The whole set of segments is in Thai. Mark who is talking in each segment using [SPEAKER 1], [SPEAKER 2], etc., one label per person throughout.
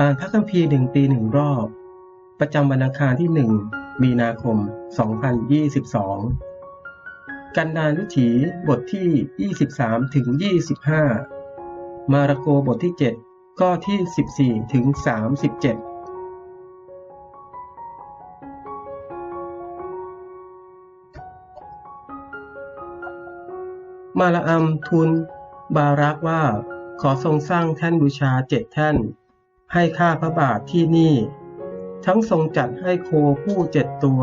[SPEAKER 1] อ่านพระคัมภีร์หนึ่งปีหนึ่งรอบ ประจำวันอังคารที่หนึ่งมีนาคม 2022 กันดารวิถีบทที่ 23 ถึง 25 มาระโกบทที่ 7 ข้อที่ 14 ถึง 37มาลาอัมทูลบารักว่าขอทรงสร้างแท่นบูชาเจ็ดแท่น ให้ข้าพระบาทที่นี่ ทั้งทรงจัดให้โคผู้เจ็ดตัว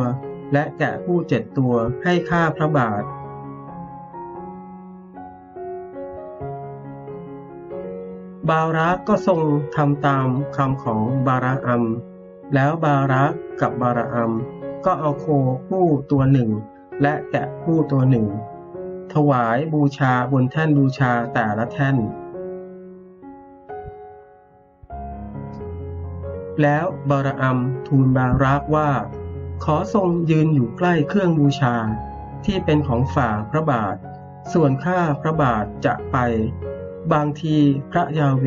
[SPEAKER 1] และแกะผู้เจ็ดตัวให้ข้าพระบาท บารักก็ทรงทำตามคำของบาราอัม แล้วบารักกับบาราอัม ก็เอาโคผู้ตัวหนึ่ง และแกะผู้ตัวหนึ่ง ถวายบูชาบนแท่นบูชาแต่ละแท่น แล้วบาราอัมทูลบารักว่า ขอทรงยืนอยู่ใกล้เครื่องบูชา ที่เป็นของฝ่าพระบาท ส่วนข้าพระบาทจะไป บางทีพระยาเว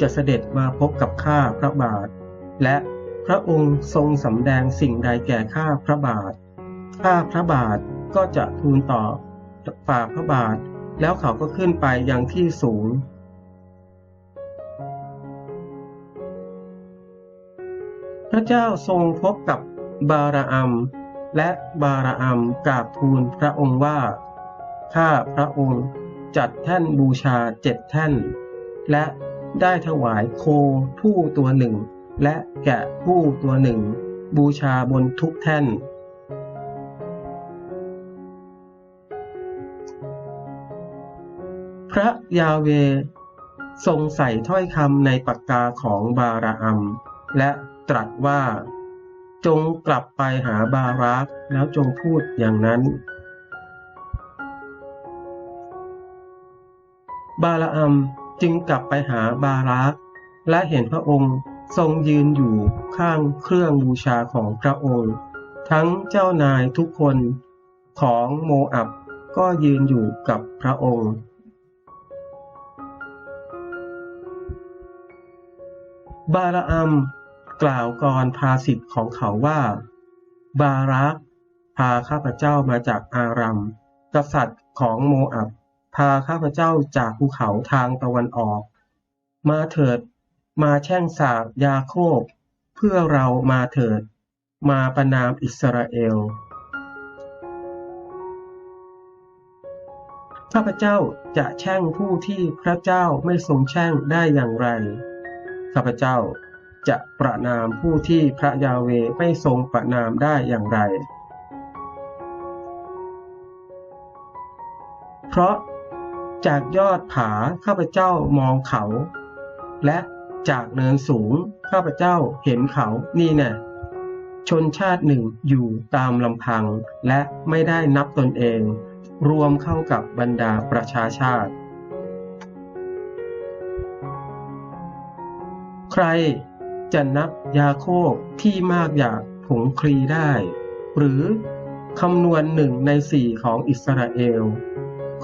[SPEAKER 1] จะเสด็จมาพบกับข้าพระบาท และพระองค์ทรงสำแดงสิ่งใดแก่ข้าพระบาท ข้าพระบาทก็จะทูลต่อฝ่าพระบาท แล้วเขาก็ขึ้นไปยังที่สูง พระเจ้าทรงพบกับบาราอัม และบาราอัมกราบทูลพระองค์ว่า ข้าพระองค์จัดแท่นบูชาเจ็ดแท่น และได้ถวายโคผู้ตัวหนึ่ง และแกะผู้ตัวหนึ่ง บูชาบนทุกแท่น พระยาเวทรงใส่ถ้อยคำในปากกาของบาราอัม และ ตรัสว่า จงกลับไปหาบารักแล้วจงพูดอย่างนั้น บาราอัมจึงกลับไปหาบารักและเห็นพระองค์ทรงยืนอยู่ข้างเครื่องบูชาของพระองค์ ทั้งเจ้านายทุกคนของโมอับก็ยืนอยู่กับพระองค์ บาราอัม กล่าวกรภาสิทธิ์ของเขาว่า บารักพาข้าพเจ้ามาจากอารัมกษัตริย์ของโมอับ พาข้าพเจ้าจากภูเขาทางตะวันออก มาเถิด มาแช่งสาบยาโคบ เพื่อเรามาเถิด มาประนามอิสราเอล ข้าพเจ้าจะแช่งผู้ที่พระเจ้าไม่ทรงแช่งได้อย่างไร ข้าพเจ้า จะประนามผู้ที่พระยาเวไม่ทรงประนามได้อย่างไร เพราะจากยอดผาข้าพเจ้ามองเขา และจากเนินสูงข้าพเจ้าเห็นเขานี่แน่ชนชาติหนึ่งอยู่ตามลำพังและไม่ได้นับตนเอง รวมเข้ากับบรรดาประชาชาติ ใคร จะนับยาโคบที่มากอยากผงคลีได้ หรือคำนวณหนึ่งในสี่ของอิสราเอล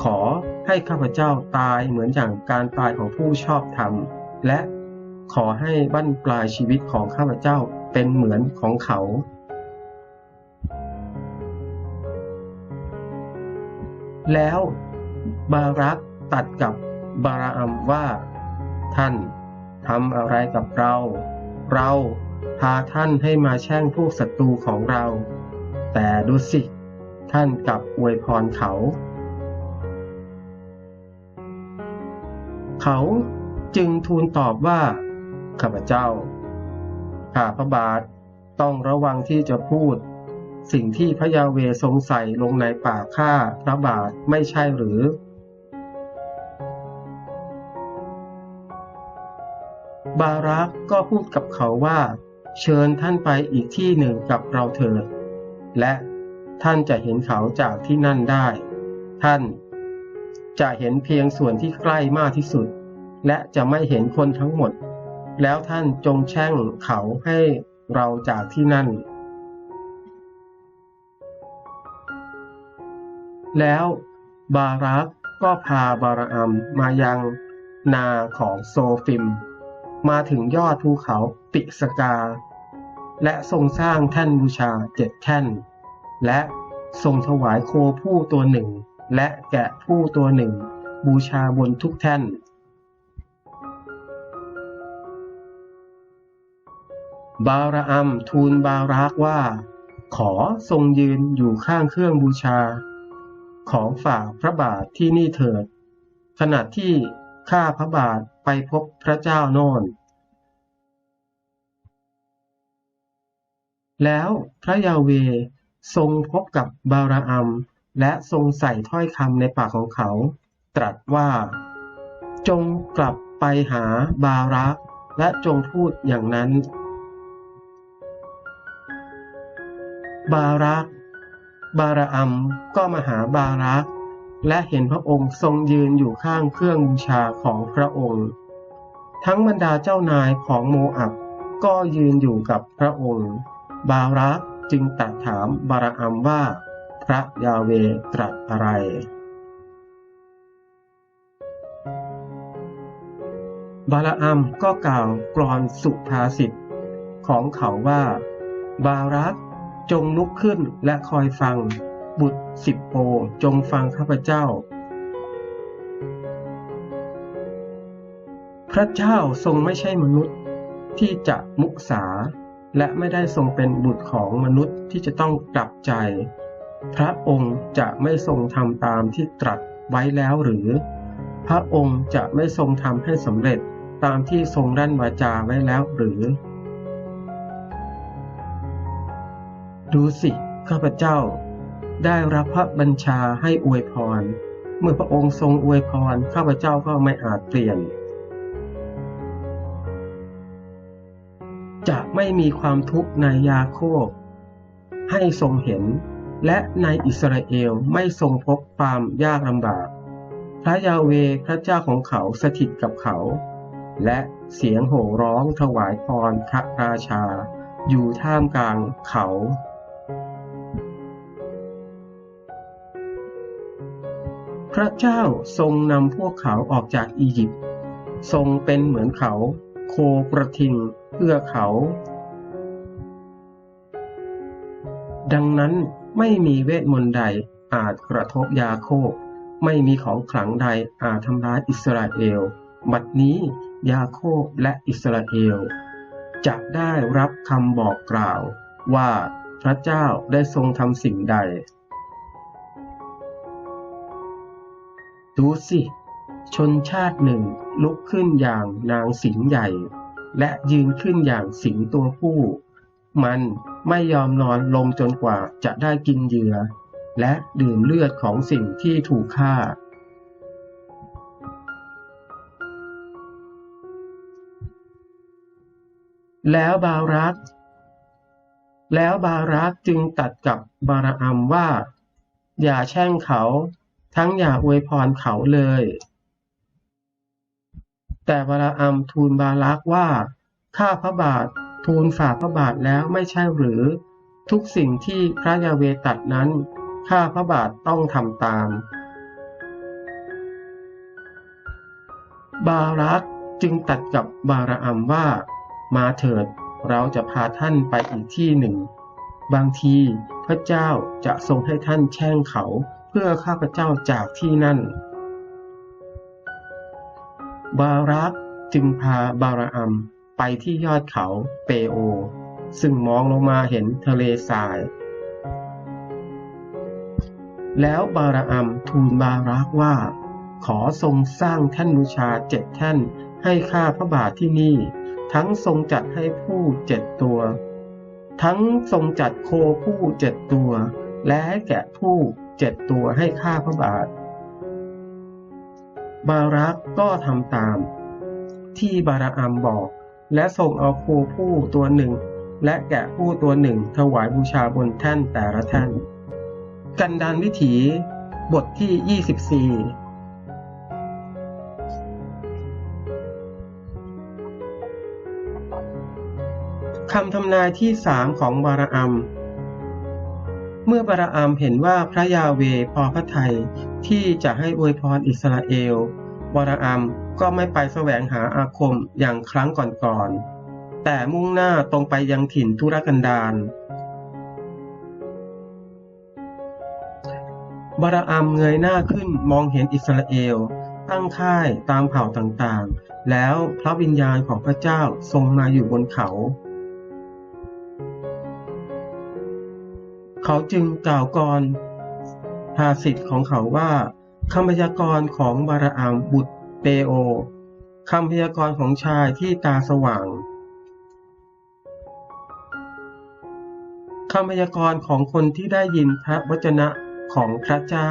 [SPEAKER 1] ขอให้ข้าพเจ้าตายเหมือนอย่างการตายของผู้ชอบธรรม และขอให้บั้นปลายชีวิตของข้าพเจ้าเป็นเหมือนของเขา แล้วบารักตัดกับบาราอัมว่า ท่านทำอะไรกับเรา เราพาท่านให้มาแช่งพวกศัตรูของเรา แต่ดูสิ ท่านกลับอวยพรเขา เขาจึงทูลตอบว่า ข้าพเจ้า ข้าพระบาทต้องระวังที่จะพูด สิ่งที่พระยาเวทรงใส่ลงในปากข้าพระบาทไม่ใช่หรือ บารักก็พูดกับเขาว่า เชิญท่านไปอีกที่หนึ่งกับเราเถิด และท่านจะเห็นเขาจากที่นั่นได้ ท่านจะเห็นเพียงส่วนที่ใกล้มากที่สุด และจะไม่เห็นคนทั้งหมด แล้วท่านจงแช่งเขาให้เราจากที่นั่น แล้วบารักก็พาบาราอัมมายังนาของโซฟิม มาถึงยอดภูเขาปิสกา และทรงสร้างแท่นบูชาเจ็ดแท่น และทรงถวายโคผู้ตัวหนึ่ง และแกะผู้ตัวหนึ่ง บูชาบนทุกแท่น บาราอัมทูลบารักว่า ขอทรงยืนอยู่ข้างเครื่องบูชา ของฝ่าพระบาทที่นี่เถิด ขณะที่ข้าพระบาท ไปพบพระเจ้าโน่น แล้วพระยาเวทรงพบกับบาราอัมและทรงใส่ถ้อยคำในปากของเขา ตรัสว่า จงกลับไปหาบารักและจงพูดอย่างนั้น บารักบาราอัมก็มาหาบารัก และเห็นพระองค์ทรงยืนอยู่ข้างเครื่องบูชาของพระองค์ ทั้งบรรดาเจ้านายของโมอับก็ยืนอยู่กับพระองค์ บารักจึงตรัสถามบาราอัมว่า พระยาเวตรัสอะไร บาราอัมก็กล่าวกรอนสุภาษิตของเขาว่า บารักจงลุกขึ้นและคอยฟัง บุตรสิบโปจงฟังข้าพเจ้า พระเจ้าทรงไม่ใช่มนุษย์ที่จะมุสา และไม่ได้ทรงเป็นบุตรของมนุษย์ที่จะต้องกลับใจ พระองค์จะไม่ทรงทำตามที่ตรัสไว้แล้วหรือ พระองค์จะไม่ทรงทำให้สำเร็จตามที่ทรงรั่นวาจาไว้แล้วหรือ ดูสิข้าพเจ้า ได้รับพระบัญชาให้อวยพร เมื่อพระองค์ทรงอวยพรข้าพเจ้าก็ไม่อาจเปลี่ยน จะไม่มีความทุกข์ในยาโคบ ให้ทรงเห็น และในอิสราเอลไม่ทรงพบความยากลำบาก พระยาเวพระเจ้าของเขาสถิตกับเขา และเสียงโห่ร้องถวายพรพระราชา อยู่ท่ามกลางเขา ระเจ้าทรงนำพวกเขาออกจากอียิปต์ ทรงเป็นเหมือนเขา โคกระทิงเพื่อเขา ดังนั้นไม่มีเวทมนต์ใดอาจกระทบยาโคบ ไม่มีของขลังใดอาจทำร้ายอิสราเอล บัดนี้ยาโคบและอิสราเอล จะได้รับคำบอกกล่าวว่าพระเจ้าได้ทรงทำสิ่งใด ดูสิ ชนชาติหนึ่งลุกขึ้นอย่างนางสิงห์ใหญ่ และยืนขึ้นอย่างสิงห์ตัวผู้ มันไม่ยอมนอนลงจนกว่าจะได้กินเหยื่อ และดื่มเลือดของสิ่งที่ถูกฆ่า แล้วบารักแล้วบารักจึงตัดกับบาราอัมว่า อย่าแช่งเขา ทั้งอย่าอวยพรเขาเลย แต่บาราอัมทูลบารักว่า ข้าพระบาททูลฝ่าพระบาทแล้วไม่ใช่หรือ ทุกสิ่งที่พระยาเวตัดนั้น ข้าพระบาทต้องทำตาม บารักจึงตัดกับบาราอัมว่า มาเถิดเราจะพาท่านไปอีกที่หนึ่ง บางทีพระเจ้าจะทรงให้ท่านแช่งเขา เพื่อข้าพเจ้าจากที่นั่น บารักจึงพาบาราอัมไปที่ยอดเขาเปโอ ซึ่งมองลงมาเห็นทะเลทราย แล้วบาราอัมทูลบารักว่า ขอทรงสร้างแท่นบูชาเจ็ดแท่นให้ข้าพระบาทที่นี่ ทั้งทรงจัดให้ผู้เจ็ดตัว ทั้งทรงจัดโคผู้เจ็ดตัว และแกะผู้ เจ็ดตัวให้ข้าพระบาท บารักก็ทำตาม ที่บาราอัมบอก และส่งเอาโคผู้ตัวหนึ่ง และแกะผู้ตัวหนึ่งถวายบูชาบนแท่นแต่ละแท่น กันดานวิถี บทที่ 24คำทำนายที่สามของบาราอัม เมื่อบาราอัมเห็นว่าพระยาเวพอพระทัยที่จะให้อวยพรอิสราเอล บาราอัมก็ไม่ไปแสวงหาอาคมอย่างครั้งก่อนๆ แต่มุ่งหน้าตรงไปยังถิ่นทุรกันดารบาราอัมเงยหน้าขึ้นมองเห็นอิสราเอล ตั้งค่ายตามเผ่าต่างๆ แล้วพระวิญญาณของพระเจ้าทรงมาอยู่บนเขา เขาจึงกล่าวกรภาสิทธ์ของเขาว่าคำพยากรณ์ของบาราอัมบุตรเปโอคำพยากรณ์ของชายที่ตาสว่างคำพยากรณ์ของคนที่ได้ยินพระวจนะของพระเจ้า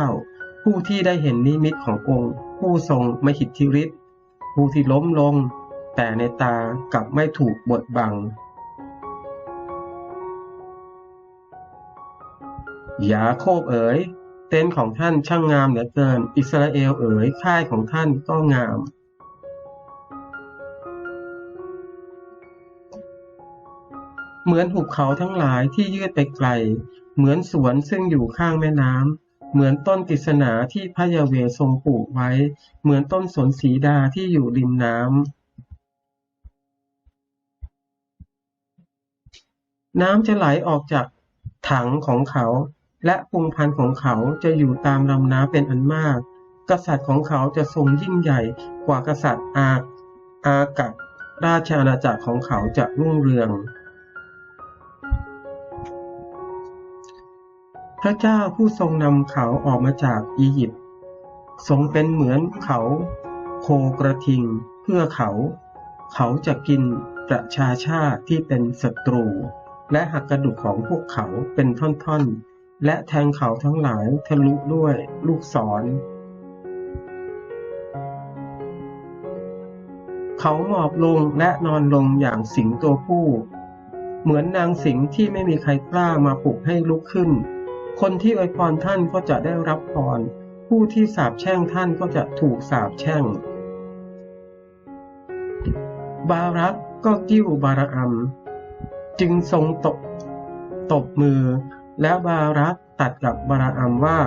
[SPEAKER 1] ผู้ที่ได้เห็นนิมิตขององค์ ผู้ทรงมหิทธิฤทธิ์ผู้ที่ล้มลง แต่ในตากลับไม่ถูกบดบัง ยาโคบเอ๋ย เต็นท์ของท่านช่างงามเหลือเกิน อิสราเอลเอ๋ยค่ายของท่านก็งาม เหมือนหุบเขาทั้งหลายที่ยืดไปไกล เหมือนสวนซึ่งอยู่ข้างแม่น้ำเหมือนต้นกฤษณาที่พระยาเวทรงปลูกไว้ เหมือนต้นสนสีดาที่อยู่ริมน้ำน้ำจะไหลออกจากถังของเขา และพงพันธุ์ของเขาจะอยู่ตามลำน้ำเป็นอันมาก กษัตริย์ของเขาจะทรงยิ่งใหญ่กว่ากษัตริย์อาอากัดราชอาณาจักรของเขาจะรุ่งเรือง พระเจ้าผู้ทรงนำเขาออกมาจากอียิปต์ทรงเป็นเหมือนเขาโคกระทิงเพื่อเขา เขาจะกินประชาชาติที่เป็นศัตรู และหักกระดูกของพวกเขาเป็นท่อนๆ และแทงเขาทั้งหลายทะลุด้วยลูกศร เขาหมอบลงและนอนลงอย่างสิงตัวผู้ เหมือนนางสิงที่ไม่มีใครกล้ามาปลุกให้ลุกขึ้น คนที่อวยพรท่านก็จะได้รับพร ผู้ที่สาบแช่งท่านก็จะถูกสาบแช่ง บารักก็กิ้วบาราอัม จึงทรงตบตบมือ แล้วบารักตัดกับบาราอัมว่า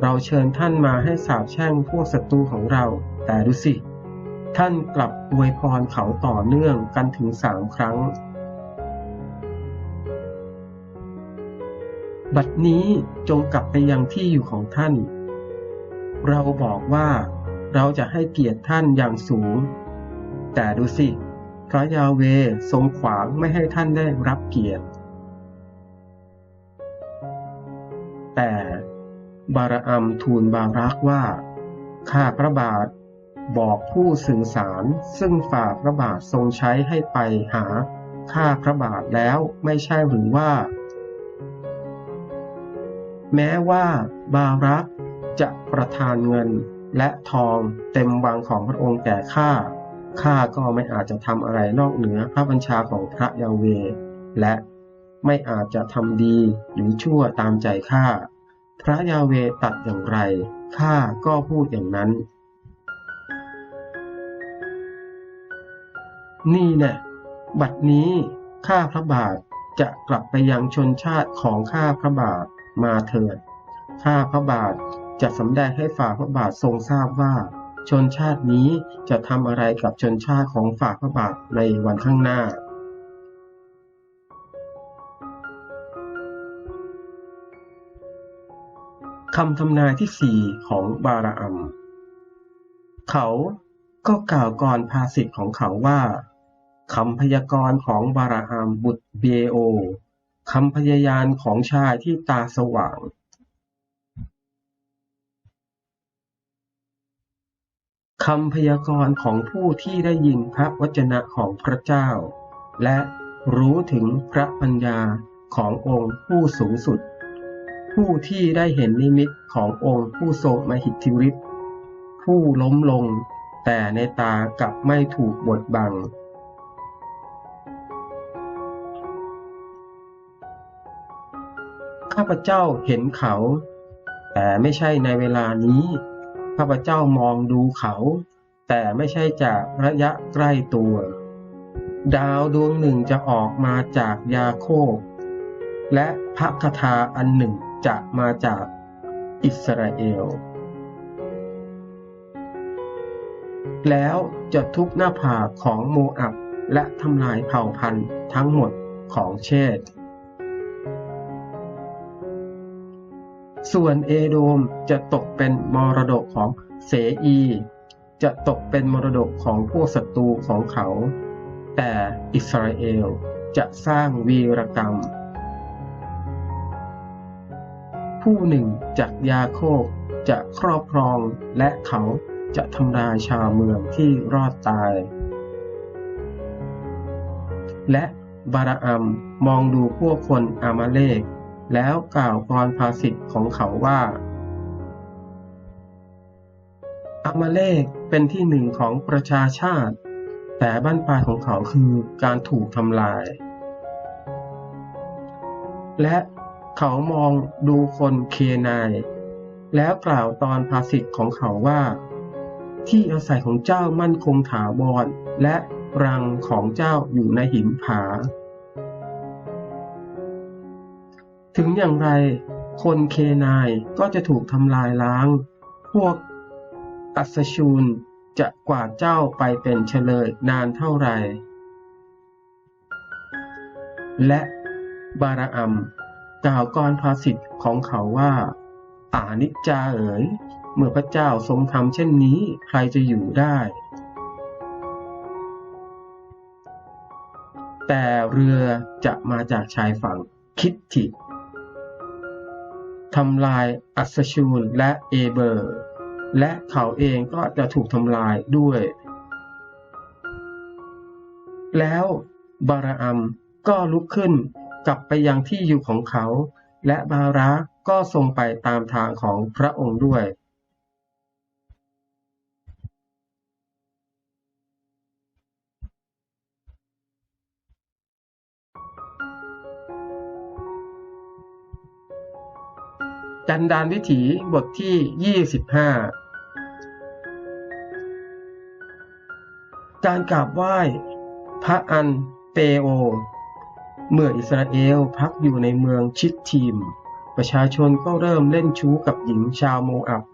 [SPEAKER 1] เราเชิญท่านมาให้สาบแช่งพวกศัตรูของเรา แต่ดูสิ ท่านกลับอวยพรเขาต่อเนื่องกันถึงสามครั้ง บัดนี้จงกลับไปยังที่อยู่ของท่าน เราบอกว่าเราจะให้เกียรติท่านอย่างสูง แต่ดูสิ พระยาเวทรงขวางไม่ให้ท่านได้รับเกียรติ แต่บาราอัมทูลบารักว่า ข้าพระบาทบอกผู้สื่อสารซึ่งฝ่าพระบาททรงใช้ให้ไปหาข้าพระบาทแล้วไม่ใช่หรือว่า แม้ว่าบารักจะประทานเงินและทองเต็มวังของพระองค์แก่ข้า ข้าก็ไม่อาจจะทำอะไรนอกเหนือพระบัญชาของพระยาเว และ ไม่อาจจะทำดีหรือชั่วตามใจข้า พระยาเวตัดอย่างไรข้าก็พูดอย่างนั้น นี่แน่บัดนี้ข้าพระบาทจะกลับไปยังชนชาติของข้าพระบาทมาเถิด ข้าพระบาทจะสำแดงให้ฝ่าพระบาททรงทราบว่า ชนชาตินี้จะทำอะไรกับชนชาติของฝ่าพระบาทในวันข้างหน้า คำทำนายที่สี่ของบาราอัม เขาก็กล่าวกรภาสิทธิ์ของเขาว่าคำพยากรณ์ของบาราอัมบุตรเบโอคำพยายานของชายที่ตาสว่าง คำพยากรณ์ของผู้ที่ได้ยินพระวจนะของพระเจ้า และรู้ถึงพระปัญญาขององค์ผู้สูงสุด ผู้ที่ได้เห็นนิมิตขององค์ผู้ทรงมหิทธิฤทธิ์ผู้ล้มลง แต่ในตากลับไม่ถูกบดบัง ข้าพเจ้าเห็นเขา แต่ไม่ใช่ในเวลานี้ ข้าพเจ้ามองดูเขา แต่ไม่ใช่จากระยะใกล้ตัว ดาวดวงหนึ่งจะออกมาจากยาโคบและพระคาถาอันหนึ่ง จะมาจากอิสราเอล แล้วจะทุบหน้าผากของโมอับและทำลายเผ่าพันธุ์ทั้งหมดของเชษส่วนเอโดมจะตกเป็นมรดกของเสอี จะตกเป็นมรดกของพวกศัตรูของเขา แต่อิสราเอลจะสร้างวีรกรรม ผู้หนึ่งจากยาโคบจะครอบครองและเขาจะทำลายชาวเมืองที่รอดตาย และบาราอัมมองดูพวกคนอามาเลก แล้วกล่าวกรภาษิตของเขาว่า อามาเลกเป็นที่หนึ่งของประชาชาติ แต่บ้านปลายของเขาคือการถูกทำลาย และ เขามองดูคนเคนาย แล้วกล่าวตอนภาษิตของเขาว่า ที่อาศัยของเจ้ามั่นคงถาวรและรังของเจ้าอยู่ในหินผา ถึงอย่างไร คนเคนายก็จะถูกทำลายล้าง พวกอัสชูนจะกวาดเจ้าไปเป็นเฉลยนานเท่าไรและบาราอัม กล่าวกรภาษิตของเขาว่า อานิจจาเอ๋ย เมื่อพระเจ้าทรงทำเช่นนี้ใครจะอยู่ได้ แต่เรือจะมาจากชายฝั่งคิดถิทำลายอัสชูนและเอเบอร์ และเขาเองก็จะถูกทำลายด้วย แล้วบาราอัมก็ลุกขึ้น กลับไปยังที่อยู่ของเขา และบาระก็ทรงไปตามทางของพระองค์ด้วยจันดานวิถีบทที่ 25 การกราบไหว้ พระอันเปโอ เมื่ออิสราเอลพักอยู่ในเมืองชิดทีม ประชาชนก็เริ่มเล่นชู้กับหญิงชาวโมอับ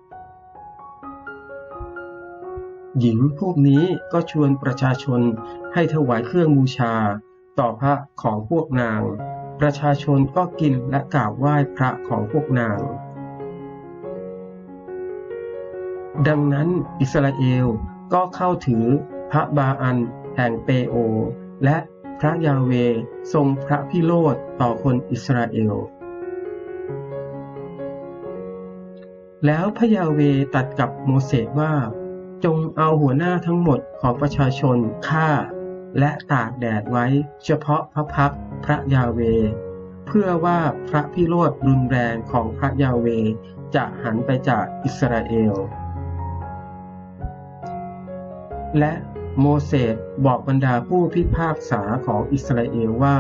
[SPEAKER 1] หญิงพวกนี้ก็ชวนประชาชนให้ถวายเครื่องบูชา ต่อพระของพวกนาง ประชาชนก็กินและกราบไหว้พระของพวกนาง ดังนั้นอิสราเอลก็เข้าถือพระบาอันแห่งเปโอ และ พระยาเวทรงพระพิโรธต่อคนอิสราเอล แล้วพระยาเวตัดกับโมเสสว่า จงเอาหัวหน้าทั้งหมดของประชาชนฆ่า และตากแดดไว้เฉพาะพระพักพระยาเว เพื่อว่าพระพิโรธรุนแรงของพระยาเวจะหันไปจากอิสราเอล และ โมเสสบอกบรรดาผู้พิพากษาของอิสราเอลว่า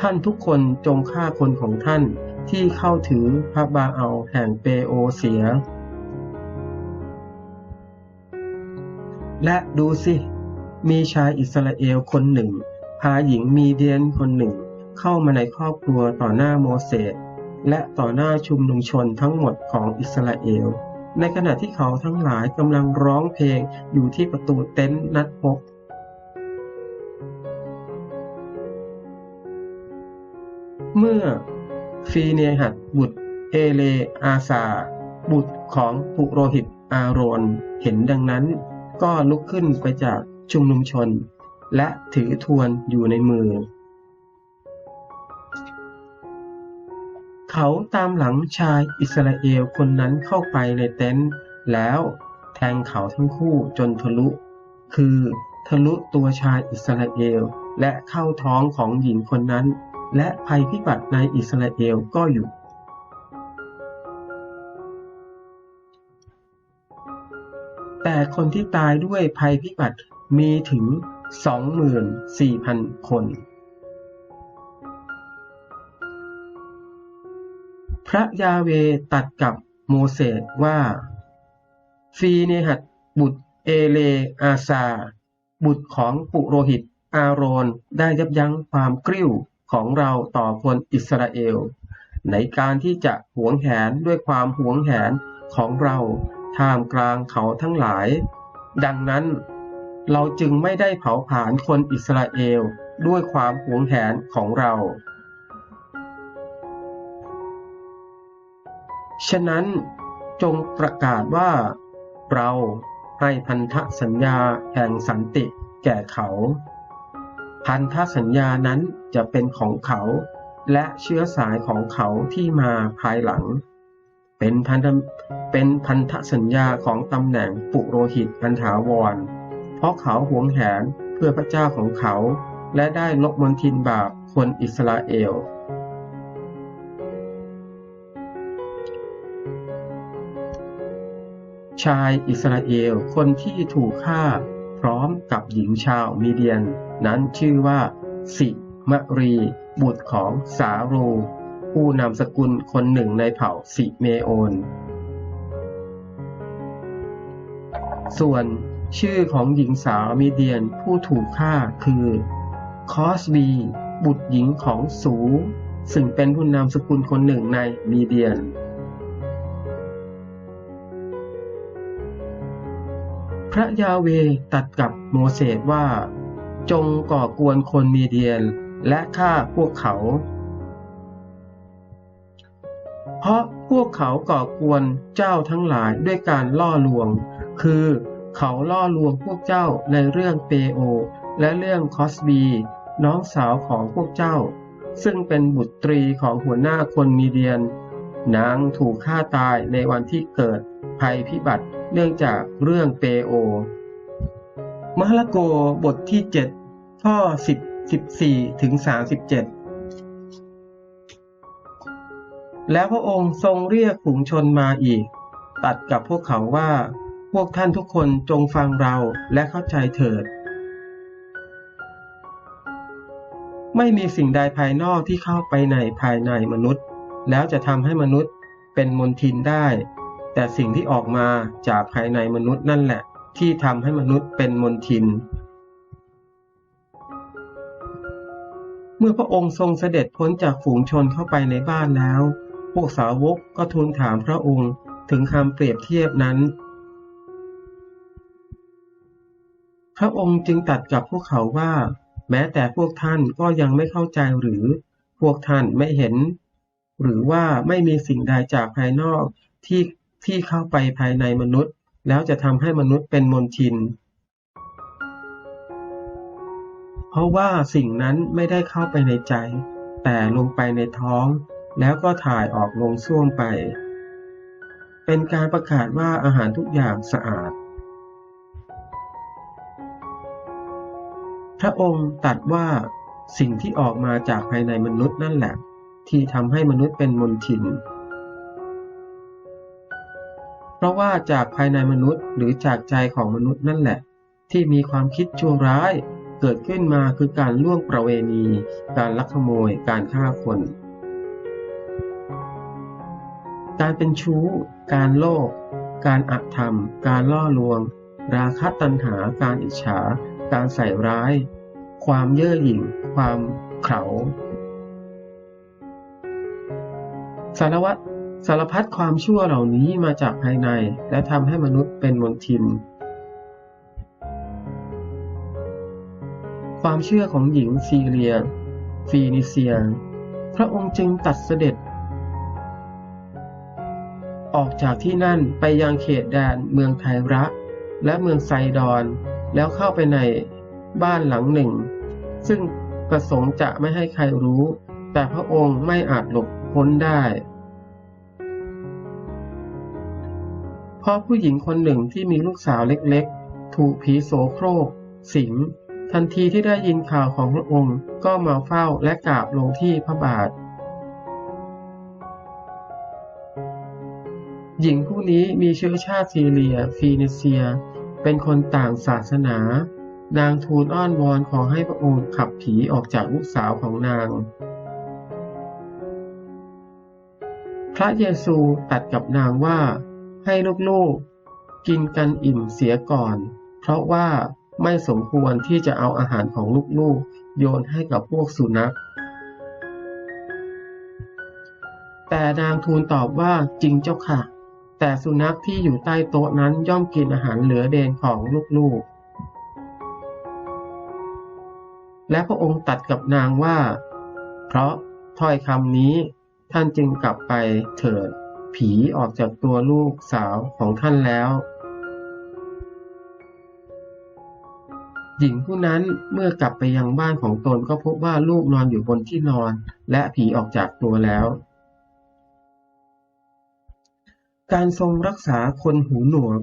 [SPEAKER 1] ท่านทุกคนจงฆ่าคนของท่านที่เข้าถือพระบาเอาแห่งเปโอเสีย และดูสิ มีชายอิสราเอลคนหนึ่ง พาหญิงมีเดียนคนหนึ่ง เข้ามาในครอบครัวต่อหน้าโมเสสและต่อหน้าชุมนุมชนทั้งหมดของอิสราเอล ในขณะที่เขาทั้งหลายกำลังร้องเพลงอยู่ที่ประตูเต็นท์นัดพบ เมื่อฟีเนหัดบุตรเอเลอาซา บุตรของปุโรหิตอาโรนเห็นดังนั้น ก็ลุกขึ้นไปจากชุมนุมชน และถือทวนอยู่ในมือ เขาตามหลังชายอิสราเอลคนนั้นเข้าไปในเต็นท์แล้วแทงเขาทั้งคู่จนทะลุ คือทะลุตัวชายอิสราเอลและเข้าท้องของหญิงคนนั้น และภัยพิบัติในอิสราเอลก็หยุดแต่คนที่ตายด้วยภัยพิบัติมีถึง 24,000 คน พระยาเวตัดกับโมเสสว่า ฟีเนหัดบุตรเอเลอาซา บุตรของปุโรหิตอาโรนได้ยับยั้งความกริ้วของเราต่อคนอิสราเอล ในการที่จะหวงแหนด้วยความหวงแหนของเราท่ามกลางเขาทั้งหลาย ดังนั้นเราจึงไม่ได้เผาผลาญคนอิสราเอลด้วยความหวงแหนของเรา ฉะนั้นจงประกาศว่า เราให้พันธสัญญาแห่งสันติแก่เขา พันธสัญญานั้นจะเป็นของเขา และเชื้อสายของเขาที่มาภายหลัง เป็นพันธเป็นพันธสัญญาของตำแหน่งปุโรหิตอันถาวร เพราะเขาหวงแหนเพื่อพระเจ้าของเขา และได้ลบมนทินบาปคนอิสราเอล ชายอิสราเอลคนที่ถูกฆ่าพร้อมกับหญิงชาวมีเดียน นั้นชื่อว่าสิมรี บุตรของสาโร ผู้นำสกุลคนหนึ่งในเผ่าสิเมโอนส่วนชื่อของหญิงสาวมีเดียนผู้ถูกฆ่าคือคอสบีบุตรหญิงของสู ซึ่งเป็นผู้นำสกุลคนหนึ่งในมีเดียน ระยาเวตัดกับโมเสสว่า จงก่อกวนคนมีเดียนและฆ่าพวกเขา เพราะพวกเขาก่อกวนเจ้าทั้งหลายด้วยการล่อลวง คือเขาล่อลวงพวกเจ้าในเรื่องเปโอ และเรื่องคอสบีน้องสาวของพวกเจ้า ซึ่งเป็นบุตรีของหัวหน้าคนมีเดียน นางถูกฆ่าตายในวันที่เกิดภัยพิบัติ เนื่องจากเรื่องเปโอ มหลโกบทที่ 7 ข้อ 10 14 ถึง 37 แล้วพระองค์ทรงเรียกฝูงชนมาอีก ตัดกับพวกเขาว่า พวกท่านทุกคนจงฟังเราและเข้าใจเถิด ไม่มีสิ่งใดภายนอกที่เข้าไปในภายในมนุษย์ แล้วจะทำให้มนุษย์เป็นมนทินได้ แต่สิ่งที่ออกมาจากภายในมนุษย์นั่นแหละ ที่ทำให้มนุษย์เป็นมนทิน เมื่อพระองค์ทรงเสด็จพ้นจากฝูงชนเข้าไปในบ้านแล้ว พวกสาวกก็ทูลถามพระองค์ถึงคำเปรียบเทียบนั้น พระองค์จึงตัดกับพวกเขาว่า แม้แต่พวกท่านก็ยังไม่เข้าใจหรือ พวกท่านไม่เห็น หรือว่าไม่มีสิ่งใดจากภายนอกที่ ที่เข้าไปภายในมนุษย์ แล้วจะทำให้มนุษย์เป็นมนทิน เพราะว่าสิ่งนั้นไม่ได้เข้าไปในใจ แต่ลงไปในท้อง แล้วก็ถ่ายออกลงส้วมไป เป็นการประกาศว่าอาหารทุกอย่างสะอาด พระองค์ตัดว่าสิ่งที่ออกมาจากภายในมนุษย์นั่นแหละ ที่ทำให้มนุษย์เป็นมนทิน เพราะว่าจากภายในมนุษย์หรือจากใจของมนุษย์นั่นแหละ ที่มีความคิดชั่วร้าย เกิดขึ้นมาคือการล่วงประเวณี การลักขโมย การฆ่าคน การเป็นชู้ การโลภการอธรรม การล่อลวง ราคะตัณหา การอิจฉา การใส่ร้าย ความเย่อหยิ่ง ความเขาสารวัตร สารพัดความชั่วเหล่านี้มาจากภายใน และทำให้มนุษย์เป็นมนทิน ความเชื่อของหญิงซีเรีย ฟีนิเซีย พระองค์จึงตัดเสด็จ ออกจากที่นั่นไปยังเขตแดนเมืองไทระและเมืองไซดอน แล้วเข้าไปในบ้านหลังหนึ่ง ซึ่งประสงค์จะไม่ให้ใครรู้ แต่พระองค์ไม่อาจหลบพ้นได้ ราะผู้หญิงคนหนึ่งที่มีลูกสาวเล็กๆ ถูกผีโสโครก สิง ทันทีที่ได้ยินข่าวของพระองค์ก็มาเฝ้าและกราบลงที่พระบาท หญิงผู้นี้มีเชื้อชาติซีเรีย ฟีเนเซีย เป็นคนต่างศาสนา นางทูลอ้อนวอนขอให้พระองค์ขับผีออกจากลูกสาวของนาง พระเยซูตัดกับนางว่า ให้ลูกๆ กินกันอิ่มเสียก่อน เพราะว่าไม่สมควรที่จะเอาอาหารของลูกๆ โยนให้กับพวกสุนัข แต่นางทูลตอบว่าจริงเจ้าค่ะ แต่สุนัขที่อยู่ใต้โต๊ะนั้นย่อมกินอาหารเหลือเดนของลูกๆ และพระองค์ตัดกับนางว่า เพราะถ้อยคำนี้ท่านจึงกลับไปเถิด ผีออกจากตัวลูกสาวของท่านแล้ว หญิงผู้นั้นเมื่อกลับไปยังบ้านของตนก็พบว่าลูกนอนอยู่บนที่นอน และผีออกจากตัวแล้ว การทรงรักษาคนหูหนวก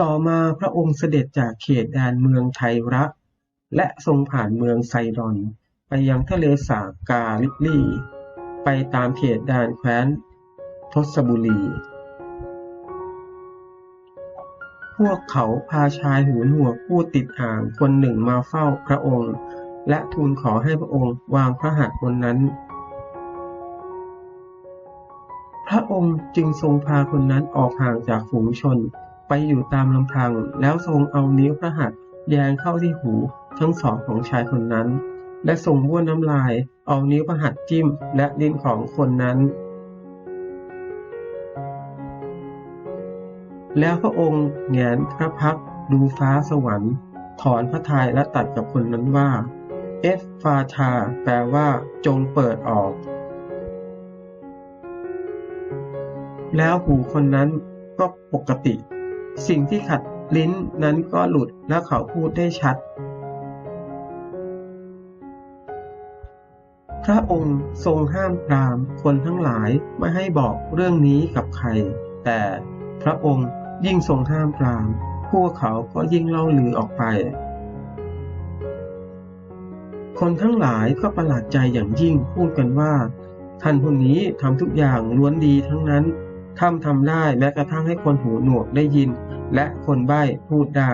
[SPEAKER 1] ต่อมาพระองค์เสด็จจากเขตแดนเมืองไทระและทรงผ่านเมืองไซดอน ไปยังทะเลสาบกาลิลีไปตามเขตแดนแคว้น ทศบุรี พวกเขาพาชายหูหนวกผู้ติดอ่างคนหนึ่งมาเฝ้าพระองค์ และทูลขอให้พระองค์วางพระหัตถ์บนนั้น พระองค์จึงทรงพาคนนั้นออกห่างจากฝูงชนไปอยู่ตามลำพัง แล้วทรงเอานิ้วพระหัตถ์แยงเข้าที่หูทั้งสองของชายคนนั้น และทรงบ้วนน้ำลาย เอานิ้วพระหัตถ์จิ้มและลิ้นของคนนั้น แล้วพระองค์แงนพระพักดูฟ้าสวรรค์ ถอนพระทัยและตัดกับคนนั้นว่า เอฟฟาชาแปลว่า จงเปิดออก แล้วหูคนนั้นก็ปกติ สิ่งที่ขัดลิ้นนั้นก็หลุดและเขาพูดได้ชัด พระองค์ทรงห้ามปรามคนทั้งหลายไม่ให้บอกเรื่องนี้กับใคร แต่พระองค์ ยิ่งทรงห้ามปราม พวกเขาก็ยิ่งเล่าลือออกไป คนทั้งหลายก็ประหลาดใจอย่างยิ่งพูดกันว่า ท่านผู้นี้ทำทุกอย่างล้วนดีทั้งนั้นทำทำได้แม้กระทั่งให้คนหูหนวกได้ยิน และคนใบ้พูดได้